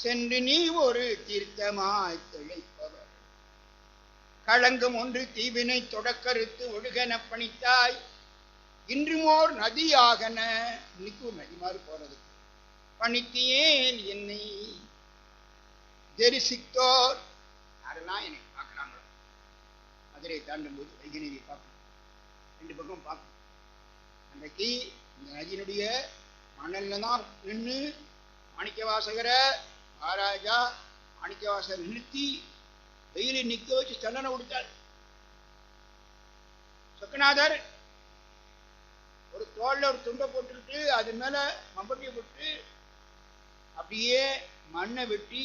சென்று நீ ஒரு தீர்த்தமாய் திளைப்பவர். களங்கம் ஒன்று தீவினை தொடக்கறுத்து ஒழுகன பணித்தாய். இன்றுமோர் நதியாகன இன்னைக்கு நதிமாறு போறது பணித்தியேன் என்னை தரிசித்தோர். யாரெல்லாம் என்னை பார்க்குறாங்களோ மதுரை தாண்டும் போது வைகநதி பார்க்கணும் ரெண்டு பக்கம் பார்க்கணும் அன்றைக்கு இந்த நதியினுடைய மணல்ல தான் நின்று மாணிக்கவாசகரை மகாராஜா மாணிக்கவாசர் நிறுத்தி வெயிலில் நிற்க வச்சு தண்டனை கொடுத்தார். சொக்கநாதர் ஒரு தோல்ல ஒரு துண்டை போட்டுக்கிட்டு அது மேல மம்பட்டியை போட்டு அப்படியே மண்ணை வெட்டி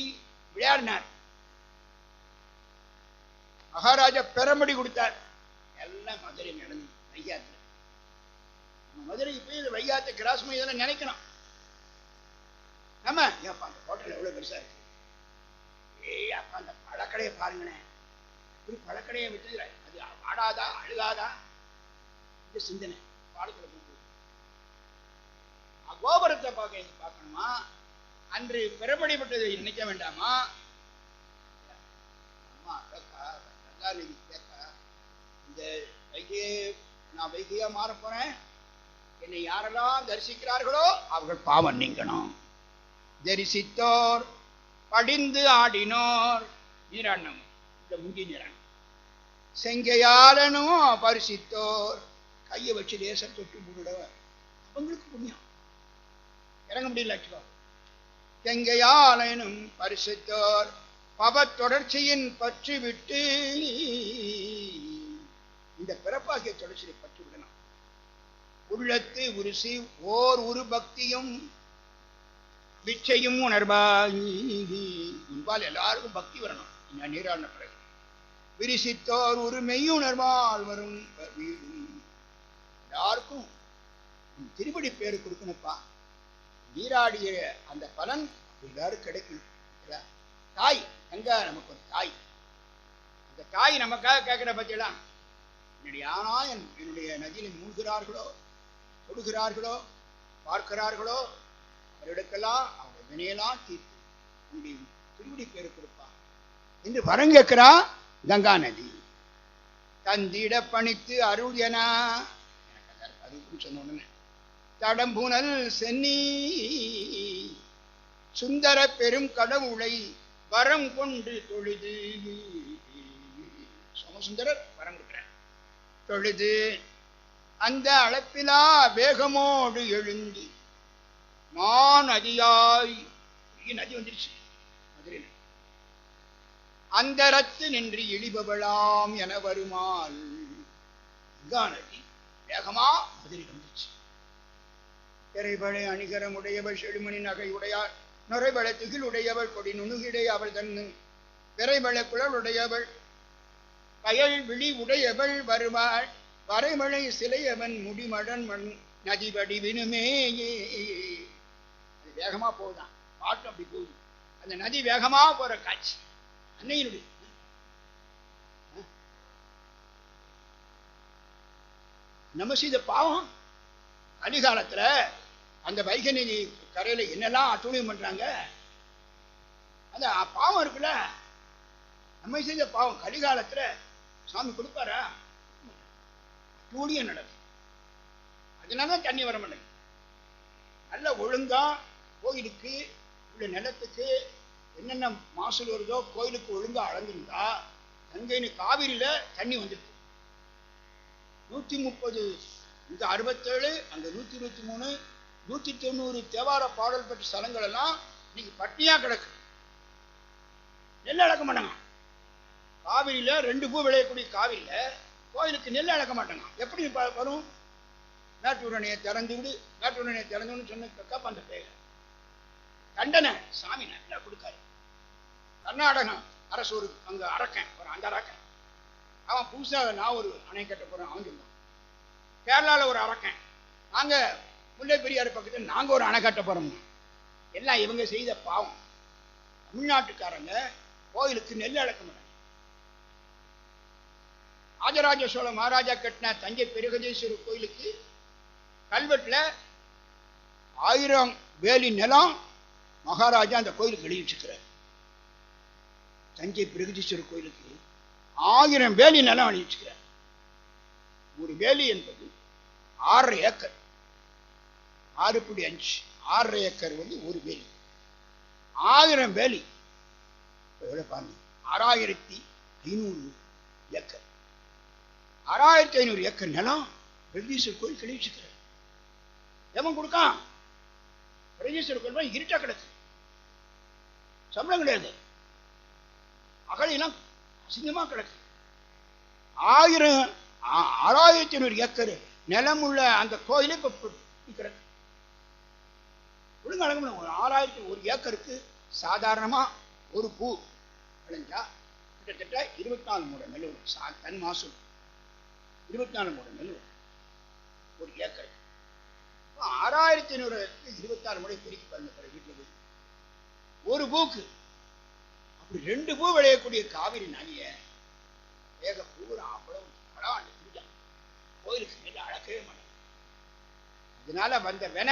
விளையாடினார். மகாராஜா பெரம்படி கொடுத்தார். எல்லாம் மதுரை நடந்து வைகாத்துல மதுரை மதுரைக்கு போய் வைகாத்த கிராஸ் இதெல்லாம் நினைக்கணும். ஆமா. ஏப்பா அந்த ஹோட்டல் எவ்வளவு பெருசா இருக்கு? ஏய் அப்பா அந்த பழக்கடையை பாருங்களேன். ஒரு பழக்கடையை விட்டு அது ஆடாதா அழுகாதா இந்த சிந்தனை. பாடத்துல போகும்போது கோபுரத்தை பார்க்க பார்க்கணுமா? அன்று பிறப்படிப்பட்டதை நினைக்க வேண்டாமா? அம்மா கேக்கா கங்காநிதி இந்த வைகையை நான் வைகையா மாற போறேன். என்னை யாரெல்லாம் தரிசிக்கிறார்களோ அவர்கள் பாவம் நீங்கணும். தரிசித்தோர் படிந்து ஆடினோர். நீராண்ணம் இந்த முங்கி நீராண்ணம் செங்கையாளனும் பரிசித்தோர். கையை வச்சு லேச தொட்டு முன்னிடவர் அவங்களுக்கு புண்ணியம். இறங்க முடியல செங்கையாளனும் பரிசித்தோர். பவ தொடர்ச்சியின் பற்று விட்டு இந்த பிறப்பாகிய தொடர்ச்சியை பற்றி விடணும் உள்ளத்து உருசி ஓர் உரு பக்தியும் பிச்சையும் உணர்வாய் முன்பால் எல்லாருக்கும் பக்தி வரணும். நான் நீராடின பிறகு. விரிசித்தோர் ஒரு மெய்யுணர்வால் வரும் எல்லாருக்கும் உன் திருப்படி பேர் கொடுக்கணுப்பா நீராடிய அந்த பலன் எல்லாரும் கிடைக்கும் தாய் எங்க நமக்கு ஒரு தாய்? அந்த தாய் நமக்காக கேட்கிற பத்தியெல்லாம் என்னுடைய ஆனா என்னுடைய நதியில் மூழ்கிறார்களோ தொடுகிறார்களோ பார்க்கிறார்களோ எடுக்கலாம் அவங்க வினையெல்லாம் தீர்த்து உன்னுடைய திருவடி பேர் கொடுப்பா என்று வரம் கேட்கிறா கங்கா நதி. தந்திட பணித்து அருள் என. சொன்ன உடனே சென்னி. சுந்தர பெரும் கடவுளை வரம் கொண்டு தொழுது. சோமசுந்தரர் வரம் கொடுக்கிறார். தொழுது அந்த அளப்பிலா வேகமோடு எழுந்து மான் நதியாய் நதி வந்துருச்சு. மதுரையில். அந்தரத்து நின்று இழிபவளாம் என வருமாள் கங்கா நதி வேகமா மதுரை வந்துச்சு திரைபழை அணிகரம் உடையவள் செழுமணி நகை உடையாள் நுரைபழ திகில் உடையவள் கொடி நுணுகிடை அவள் தன்னு விரைபழ குழல் உடையவள் கயல் விழி உடையவள் வருவாள் வரைமழை சிலையவன் முடிமடன் மண் நதிபடி வினுமேயே அது வேகமா போகுதான் பாட்டு அப்படி போகுது. அந்த நதி வேகமா போற காட்சி. அன்னையினுடைய நம்ம செய்த பாவம் அதிகாலத்துல அந்த வைகை நதி கரையில என்னெல்லாம் அட்டூழியம் பண்றாங்க? அந்த பாவம் இருக்குல்ல? நம்ம செய்த பாவம் கலிகாலத்துல சாமி கொடுப்பாரா? அட்டூழியம் நடக்கும். அதனால தண்ணி வர மாட்டேங்குது. நல்ல ஒழுங்கா கோயிலுக்கு உள்ள நிலத்துக்கு என்னென்ன மாசல் வருதோ கோயிலுக்கு ஒழுங்கா அளந்திருந்தா கங்கைன்னு காவிரியில தண்ணி வந்துருக்கு. நூத்தி முப்பது இந்த அறுபத்தேழு அந்த நூத்தி இருபத்தி மூணு நூத்தி தொண்ணூறு தேவார பாடல் பெற்ற ஸ்தலங்கள் எல்லாம் இன்னைக்கு பட்டினியா கிடக்கு. நெல் அளக்க மாட்டாங்க. காவிரியில ரெண்டு பூ விளையக்கூடிய காவிரியில கோயிலுக்கு நெல் அளக்க மாட்டாங்க. எப்படி வரும்? மேட்டூர் அணையை திறந்து விடு. மேட்டூர் அணையை திறந்து விடுன்னு சொன்ன கேட்க அந்த பேர். தண்டனை. சாமி நல்லா கொடுத்தாரு கர்நாடகம் அரசு ஒரு அங்க அரக்கன் ஒரு அந்த அரக்கன் அவன் புதுசா நான் ஒரு அணை கட்ட போறேன் அவன் சொன்னான் கேரளால ஒரு அரக்கன் நாங்க முல்லை பெரியாறு பக்கத்துல நாங்க ஒரு அணை கட்ட போறோம் எல்லாம் இவங்க செய்த பாவம். தமிழ்நாட்டுக்காரங்க கோயிலுக்கு நெல் அழக்க மாட்டாங்க. ராஜராஜ சோழ மகாராஜா கட்டின தஞ்சை பெருகதேஸ்வரர் கோயிலுக்கு கல்வெட்டுல ஆயிரம் வேலி நிலம் மகாராஜா அந்த கோயிலுக்கு எழுதி தஞ்சை பிரகதீஸ்வரர் கோயிலுக்கு ஆயிரம் வேலி நிலம் எழுதி ஒரு வேலி என்பது ஆறரை ஏக்கர். ஆறு புள்ளி அஞ்சு ஆறரை ஏக்கர் வந்து ஒரு வேலி. ஆயிரம் வேலி. எவ்வளோ பாருங்க. ஆறாயிரத்தி ஐநூறு ஏக்கர். ஆறாயிரத்தி ஐநூறு ஏக்கர் நிலம் பிரகதீஸ்வரர் கோயில் கழிச்சுக்கிறார் எவன் கொடுக்கான்? பிரகதீஸ்வரர் கோயில் இருட்டா கிடக்கு. சம்பளம் கிடையாது. அகலிலாம் அசிங்கமா கிடக்கு. ஆயிரம் ஆறாயிரத்தி ஐநூறு ஏக்கர் நிலம் உள்ள அந்த கோயிலே இப்ப கிடக்கு. ஒழுங்கு அழகு ஒரு ஆறாயிரத்தி ஒரு ஏக்கருக்கு சாதாரணமா ஒரு பூ விளைஞ்சா கிட்டத்தட்ட இருபத்தி நாலு மூட நெல் வரும். சா தன் மாசம். இருபத்தி நாலு மூட நெல் வரும். ஒரு ஏக்கர் ஆறாயிரத்தி ஐநூறு இருபத்தாறு முறை பெருக்கி பாருங்க பிறகு. ஒரு பூக்கு. அப்படி ரெண்டு பூ விளையக்கூடிய காவிரி நதிய வேக பூரா அவ்வளவு அழகாண்டு செஞ்சான் கோயிலுக்கு அழக்கவே மாட்டேன் அதனால வந்த வென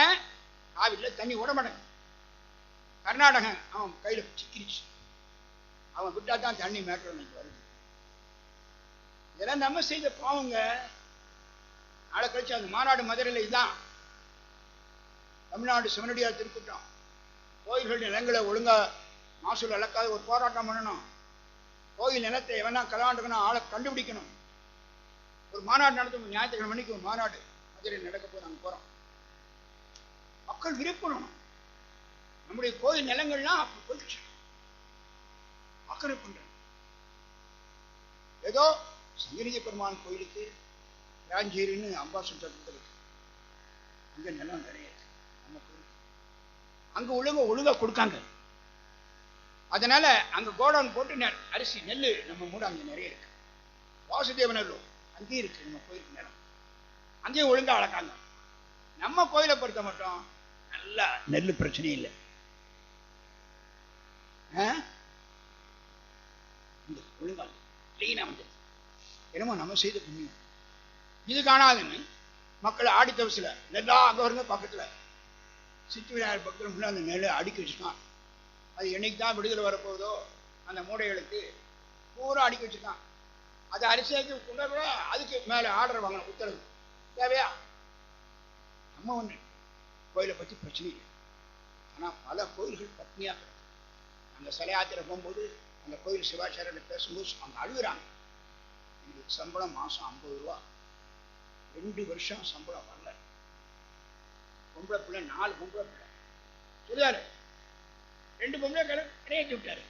காவிரியில் தண்ணி விட மாட்டேங்க கர்நாடகம் அவன் கையில சிக்கிருச்சு. அவன் விட்டா தான் தண்ணி மேட்டர் வருது. இதெல்லாம் நம்ம செய்த பாவங்க. நாளை கழிச்சு அந்த மாநாடு மதுரையில் இதுதான் தமிழ்நாடு சிவனடியார் திருக்கூட்டம். கோயில்கள் நிலங்களை ஒழுங்கா மாசூல் இழக்காத ஒரு போராட்டம் பண்ணணும். கோயில் நிலத்தை எவனா கலாண்டுக்கணும் ஆளை கண்டுபிடிக்கணும். ஒரு மாநாடு நடத்தும் ஞாயிற்றுக்கிழமை மணிக்கு ஒரு மாநாடு மதுரையில் நடக்க போய் நாங்கள் போகிறோம் மக்கள் விருப்பணும். நம்முடைய கோயில் நிலங்கள்லாம் அப்படி போயிடுச்சு. ஆக்கிரமிப்பு ஏதோ சங்கரிஜ பெருமான் கோயிலுக்கு ராஞ்சேரின்னு அம்பாசன் இருக்கு. அங்கே நிலம் நிறைய இருக்கு அங்க ஒழுங்க ஒழுங்கா கொடுக்காங்க. அதனால அங்க கோடவுன் போட்டு அரிசி நெல் நம்ம மூட அங்க நிறைய இருக்கு. வாசுதேவ நெல்லும் அங்கேயும் இருக்கு நம்ம கோயிலுக்கு நிலம் அங்கேயும் ஒழுங்கா வளர்க்காங்க. நம்ம கோயிலை பொறுத்த மட்டும் நல்லா நெல் பிரச்சனை இல்லை. ஆ? ஒழுங்கா கிளீனா வந்து என்னமோ நம்ம செய்த புண்ணியம். இது காணாதுன்னு மக்கள் ஆடி தவசில் நெல்லா அங்க வருங்க பக்கத்துல. சித்தி விநாயகர் அந்த நெல்லை அடுக்கி வச்சுருக்கான். அது என்னைக்கு தான் விடுதலை வரப்போகுதோ அந்த மூடைகளுக்கு பூரா அடுக்கி வச்சுருக்கான். அது அரிசியாக்கி கொண்டு அதுக்கு மேலே ஆர்டர் வாங்கணும் உத்தரவு. தேவையா? நம்ம ஒன்று கோயிலை பற்றி பிரச்சனை இல்லை. ஆனால் பல கோயில்கள் பத்னியாக அந்த சிலையாத்திரை போகும்போது அந்த கோயில் சிவாச்சாரியில் பேசும்போது அவங்க அழுகுறாங்க. எங்களுக்கு சம்பளம் மாதம் ஐம்பது ரூபா. ரெண்டு வருஷம் சம்பளம் வரல. பொம்பளை பிள்ளை நாலு பொம்பளை பிள்ளை. சொல்லுவாரு. ரெண்டு பொம்பளை கிளை கிடையாட்டி விட்டாரு.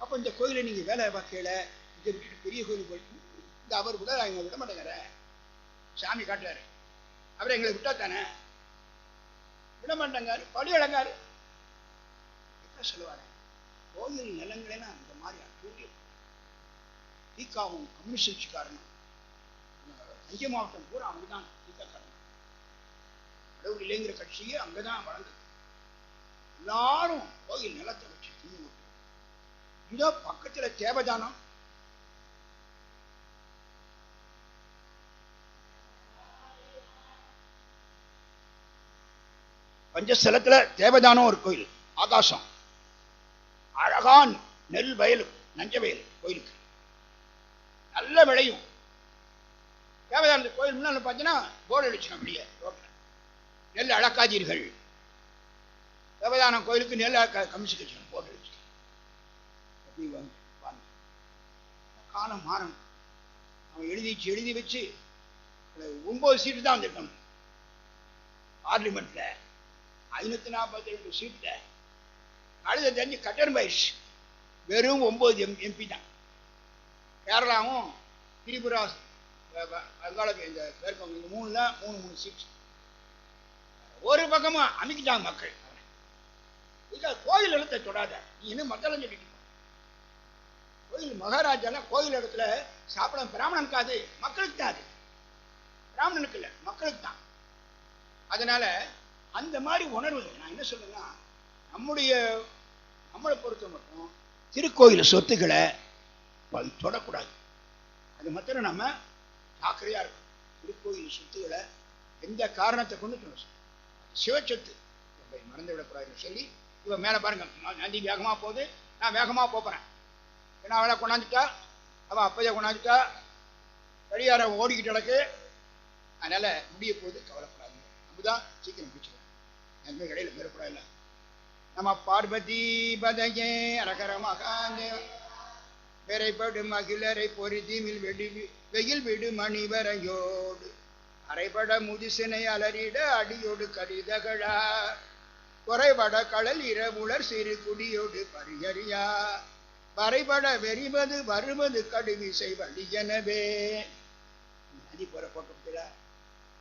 அப்போ இந்த கோயிலை நீங்கள் வேலை பார்க்கல. இதை விட்டுட்டு பெரிய கோயிலுக்கு போயிட்டு இந்த அவர் கூட எங்களை விட மாட்டேங்கிற சாமி காட்டுறாரு. அவர் எங்களை விட்டா தானே? விட மாட்டாங்காரு. படி அடங்காரு என்ன சொல்லுவாரு? கோயில் நிலங்களேனா அந்த மாதிரி அட்டூழியம் தீக்காவும் கம்யூனிஸ்ட் கட்சிக்காரனும். தஞ்சை மாவட்டம் பூரா அவங்க தான் தீக்காக்காரன் கடவுள் இல்லைங்கிற கட்சியே அங்கதான் வளர்ந்தது. எல்லாரும் கோயில் நிலத்தை வச்சு தின்னு இதோ பக்கத்துல தேவதானம். பஞ்சஸ்தலத்துல தேவதானம் ஒரு கோயில் ஆகாசம். அழகான் நெல் வயல் நஞ்ச வயல் கோயிலுக்கு. நல்ல விளையும். தேவதானத்து கோயில் முன்னால பார்த்தீங்கன்னா போர்டு அடிச்சு அப்படியே ரோட்ல. நெல் அளக்காதீர்கள். தேவதானம் கோயிலுக்கு நெல் கமிஷன் போட்டு கட்சி அப்படி வந்து காலம் மாறணும். அவன் எழுதி வச்சு எழுதி வச்சு ஒன்பது சீட்டு தான் வந்திருக்கணும் பார்லிமெண்ட்ல ஐநூத்தி நாற்பத்தி ரெண்டு சீட்ல கழுத தெரிஞ்சு கட்டன் பயிற்சி வெறும் ஒன்பது எம் எம்பி தான். கேரளாவும் திரிபுரா வங்காள இந்த பேருக்கம் இந்த மூணுல மூணு மூணு சீட் ஒரு பக்கமா அமைக்கிட்டாங்க மக்கள். கோயில் இடத்தை தொடாத. நீ இன்னும் மக்கள் சொல்லிட்டு கோயில் மகாராஜாலாம் கோயில் இடத்துல சாப்பிட பிராமணனுக்கு அது மக்களுக்கு தான் அது. பிராமணனுக்கு இல்லை மக்களுக்கு தான். அதனால அந்த மாதிரி உணர்வு நான் என்ன சொல்றேன்னா நம்முடைய நம்மளை பொறுத்த மட்டும் திருக்கோயில் சொத்துக்களை தொடக்கூடாது. அது மாத்திரம் நம்ம ஜாக்கிரதையா இருக்கும் திருக்கோயில் சொத்துக்களை எந்த காரணத்தை கொண்டு சொல்ல சிவச்சத்து. மறந்து விடக்கூடாதுன்னு சொல்லி இவன் மேலே பாருங்க நந்தி வேகமாக போகுது. நான் வேகமாக போகிறேன் ஏன்னா அவளை கொண்டாந்துட்டா அவள் அப்பைய கொண்டாந்துட்டா கடிகார ஓடிக்கிட்டு கிடக்கு. அதனால் முடிய போகுது கவலைப்படாதீங்க. அப்படிதான் சீக்கிரம் பிடிச்சிக்கலாம் எந்த இடையில மீறக்கூடாது நம்ம பார்வதி பதையே அரகர மகாதேவ விரைபடு மகிழரை பொறிதீமில் வெடி வெயில் விடு மணிவரையோடு அரைபட முதிசினை அலறிட அடியோடு கடிதகளா குறைபட கடல் இரவுளர் சிறு குடியோடு பரியறியா வரைபட வெறிவது வருவது கடுவிசை வழியனவே. நதி போற போட்டத்துல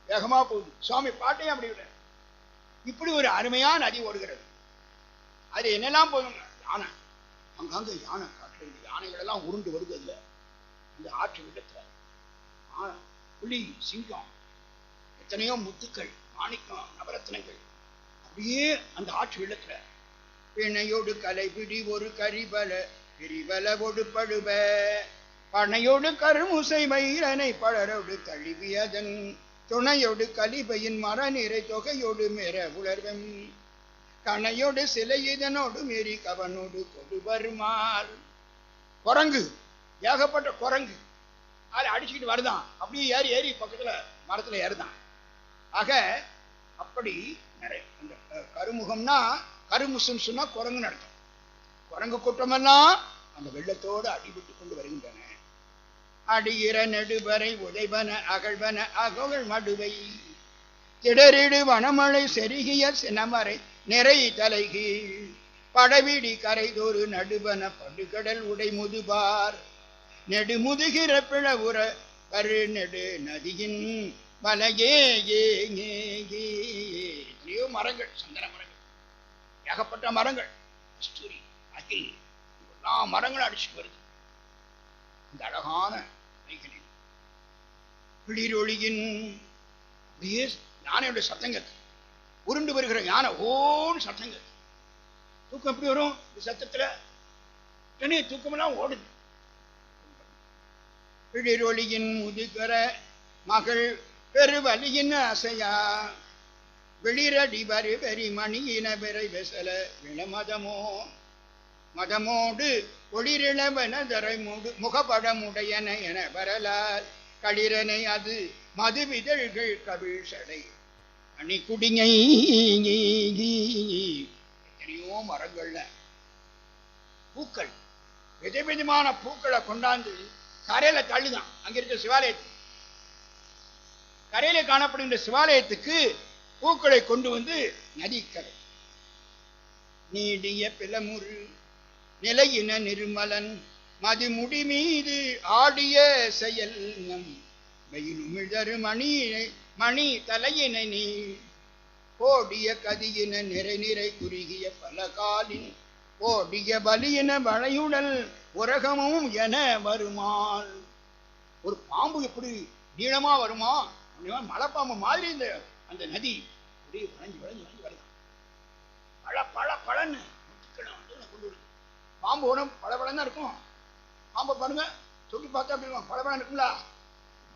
வேகமா போகுது சுவாமி பாட்டையும் அப்படி விட இப்படி ஒரு அருமையான நதி ஓடுகிறது. அது என்னெல்லாம் போகும் யானை. அங்கங்க யானை காற்று யானைகள் எல்லாம் உருண்டு வருது அதுல. இந்த ஆற்று விடத்துல புலி சிங்கம். எத்தனையோ முத்துக்கள் மாணிக்கம் நவரத்னங்கள். அப்படியே அந்த ஆற்று வெள்ளத்துல. பிணையோடு கலைபிடி ஒரு கரிபல பிரிவல ஒடுபடுப பனையோடு கருமுசை மயிரனை பலரோடு தழுவியதன் துணையோடு கலிபையின் மரநிறை தொகையோடு மேற உலர்வம் கணையோடு சிலையிதனோடு மீறி கவனோடு கொடு வருமார். குரங்கு ஏகப்பட்ட குரங்கு. அதை அடிச்சுக்கிட்டு வருதான். அப்படியே ஏறி ஏறி பக்கத்துல மரத்துல ஏறுதான். ஆக அப்படி நிறைய அந்த கருமுகம்னா கருமுசம் சொன்னா குரங்கு நடக்கும் குரங்கு கூட்டமெல்லாம் அந்த வெள்ளத்தோடு அடிபட்டு கொண்டு வருகின்றன. அடியிற நெடுவரை உதைவன அகழ்வன அகவள் மடுவை. திடரிடு வனமழை செருகிய சினமரை நிறை தலைகீழ். படவிடி கரைதொரு நடுவன படுகடல் உடை முதுபார். நெடுமுதுகிற பிளவுற கரு நெடு நதியின் மலையே எத்தனையோ மரங்கள் சந்தன மரங்கள். ஏகப்பட்ட மரங்கள். கஸ்தூரி அகில் எல்லா மரங்களும் அடிச்சுட்டு வருது. இந்த அழகான வைகளில் பிளிரொளியின் அப்படியே யானையுடைய சத்தங்கள். உருண்டு வருகிற யானை ஓன்னு சத்தங்கள். தூக்கம் எப்படி வரும்? இந்த சத்தத்துல உடனே தூக்கமெல்லாம் ஓடுது. பிளிரொளியின் முதுகர மகள் பெருவலியின் அசையா வெளிரடி வரு வெறி மணியின விரை வெசல விளமதமோ மதமோடு ஒளிரிளவனதரை முடு முகப்படமுடையன என வரலால் களிரனை அது மதுவிதழ்கள் கவிழ்சடை. அணி குடிங்கை எத்தனையோ மரங்கள்ல. பூக்கள். விதவிதமான பூக்களை கொண்டாந்து கரையில தள்ளுதான். அங்க இருக்க கரையில காணப்படுகின்ற சிவாலயத்துக்கு பூக்களை கொண்டு வந்து நதிக்கரை. நீடிய பிளமுரு நிலையின நிர்மலன் மதிமுடி மீது ஆடிய செயல் நம். வெயிலுமிழரு மணி மணி தலையினை நீ. கோடிய கதியின நிறை நிறை குறுகிய பல காலின் கோடிய பலியின வளையுடல் உரகமும் என வருமாள் ஒரு பாம்பு எப்படி நீளமா வருமா? மலைப்பாம்பு மாதிரி இந்த அந்த நதி அப்படியே வளைஞ்சு வளைஞ்சு வளைஞ்சு வருதான் பழ பழ பழன்னு முத்துக்களை வந்து கொண்டு வரும் பாம்பு உடம்பு பல தான் இருக்கும். பாம்பை பாருங்க தொட்டி பார்த்தா அப்படி இருக்கும். பழம் இருக்குங்களா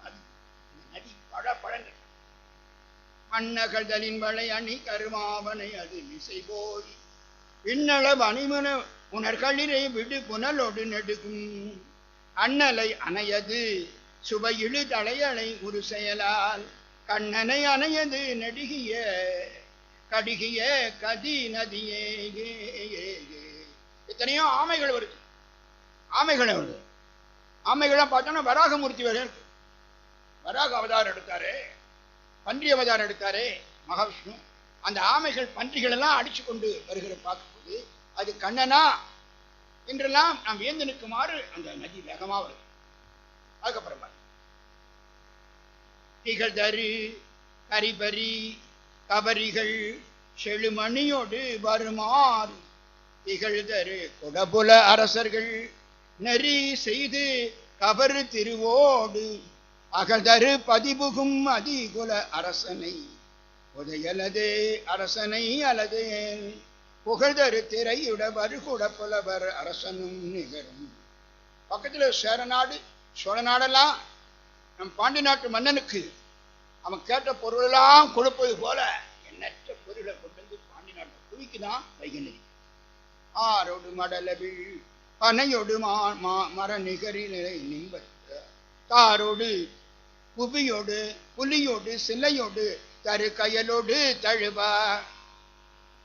அது நதி பழ பழங்கள் இருக்கு. வளை அணி கருமாவனை அது மிசை போய் விண்ணளவு அணிமன உணர்களிலே விடு புனலோடு நெடுக்கும் அண்ணலை அணையது சுவையிழு தலையணை ஒரு செயலால் கண்ணனை அணையது நடிகிய கடிகிய கதி நதியே. எத்தனையோ ஆமைகள் வருது. ஆமைகள் வருது. ஆமைகள்லாம் பார்த்தோன்னா வராகமூர்த்தி வரை இருக்கு. வராக அவதாரம் எடுத்தாரு. பன்றி அவதாரம் எடுத்தாரு. மகாவிஷ்ணு. அந்த ஆமைகள் பன்றிகள் எல்லாம் அடிச்சு கொண்டு வருகிற பார்க்கும்போது அது கண்ணனா என்றெல்லாம் நாம் வியந்து நிற்குமாறு அந்த நதி வேகமா வருது. அதுக்கப்புறம் பார்த்து திகழ்தரு கரிபரி கபரிகள் செழுமணியோடு வருமாறு திகழ்தரு. குடபுல அரசர்கள் நெறி செய்து கபரு திருவோடு அகதரு பதிபுகும் அதிகுல அரசனை. உதயலது அரசனை அலதே. புகழ்தரு திரையுட வருகுட புலவர் அரசனும் நிகரும் பக்கத்துல சேரநாடு சோழ நாடெல்லாம் நம் பாண்டி நாட்டு மன்னனுக்கு அவன் கேட்ட பொருளெல்லாம் கொடுப்பது போல எண்ணற்ற பொருளை கொண்டு வந்து பாண்டி நாட்டை குவிக்குதான் வைகநெறி ஆரோடு மடலவில் பனையொடு மா- மா- நிலை நிம்பத்த தாரோடு புவியோடு புலியோடு சிலையோடு தரு கயலோடு தழுவா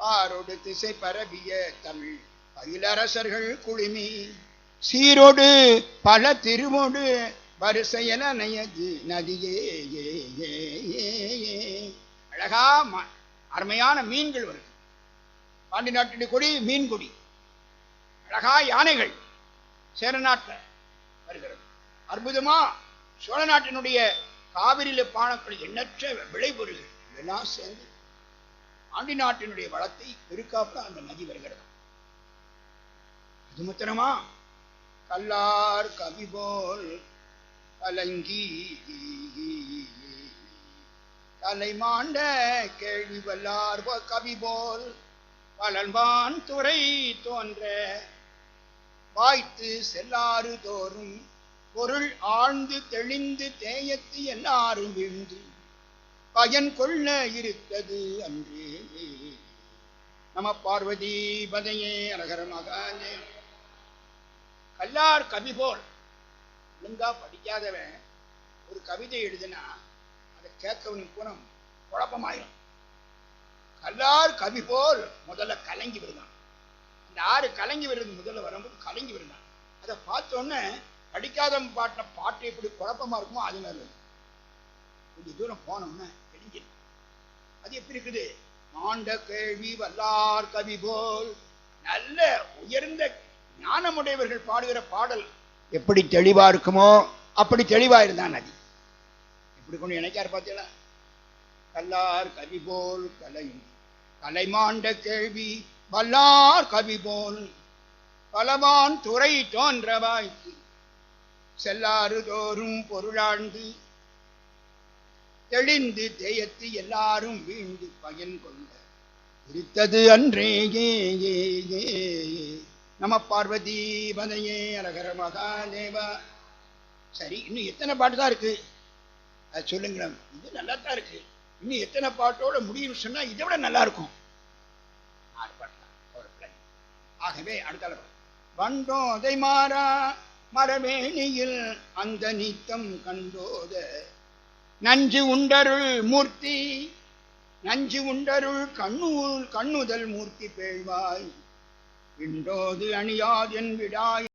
பாரோடு திசை பரவிய தமிழ் பயிலரசர்கள் குழுமி சீரோடு பல திருவோடு வரிசையல நயஜி நதியே அழகா ம- அருமையான மீன்கள் வருது. பாண்டி நாட்டு கொடி மீன் கொடி அழகா யானைகள் சேர நாட்டில் வருகிறது. அற்புதமா சோழ நாட்டினுடைய காவிரியில் பானக்கள் எண்ணற்ற விளைபொருள்கள் இதெல்லாம் சேர்ந்து பாண்டி நாட்டினுடைய வளத்தை பெருக்காப்புல அந்த நதி வருகிறது. அது மாத்திரமா? கல்லார் கவி போல் கலங்கி கலைமாண்ட கேள்வி வல்லார் கவி போல் பலன்பான் துறை தோன்ற வாய்த்து செல்லாறு தோறும் பொருள் ஆழ்ந்து தெளிந்து தேயத்து எல்லாரும் விழுந்து பயன் கொள்ள இருத்தது அன்றே. நம பார்வதி பதையே அரகரமாக கல்லார் கவி போல் ஒழுங்காக படிக்காதவன் ஒரு கவிதை எழுதுனா அதை கேட்கவனின் குணம் குழப்பமாயிரும். கல்லார் கவி போல் முதல்ல கலங்கி விடுதான் அந்த ஆறு கலங்கி விடுறது முதல்ல வரும்போது கலங்கி விடுதான் அதை பார்த்தோன்னே படிக்காதவன் பாட்டின பாட்டு எப்படி குழப்பமா இருக்குமோ அது மாதிரி கொஞ்சம் தூரம் போனோம்னா தெரிஞ்சிடும் அது எப்படி இருக்குது? ஆண்ட கேள்வி வல்லார் கவி போல் நல்ல உயர்ந்த ஞானமுடையவர்கள் பாடுகிற பாடல். எப்படி தெளிவா இருக்குமோ அப்படி தெளிவா இருந்தான் நதி. எப்படி கொண்டு நினைக்கார் பார்த்தீங்களா கல்லார் கவி போல் கலையும். கலைமாண்ட கேள்வி வல்லார் கவி போல். பலவான் துறை தோன்றவாய்க்கு செல்லாறு தோறும் பொருளாண்டு தெளிந்து தேயத்து எல்லாரும் வீண்டு பயன் கொண்ட. இருத்தது அன்றே ஏ ஏ ஏ. நம பார்வதி பதையே அரகர மகாதேவா. சரி இன்னும் எத்தனை பாட்டு தான் இருக்கு? அது சொல்லுங்களேன் இது நல்லா தான் இருக்கு. இன்னும் எத்தனை பாட்டோட முடியும்னு சொன்னா இதை விட நல்லா இருக்கும். ஆறு பாட்டு தான். ஒரு பிள்ளை ஆகவே அடுத்த வண்டோதை மாறா மரவேணியில் அந்த நீத்தம் கண்டோத. நஞ்சு உண்டருள் மூர்த்தி நஞ்சு உண்டருள் கண்ணூல் கண்ணுதல் மூர்த்தி பேழ்வாய். விண்டோது அணியாதென் விடாய்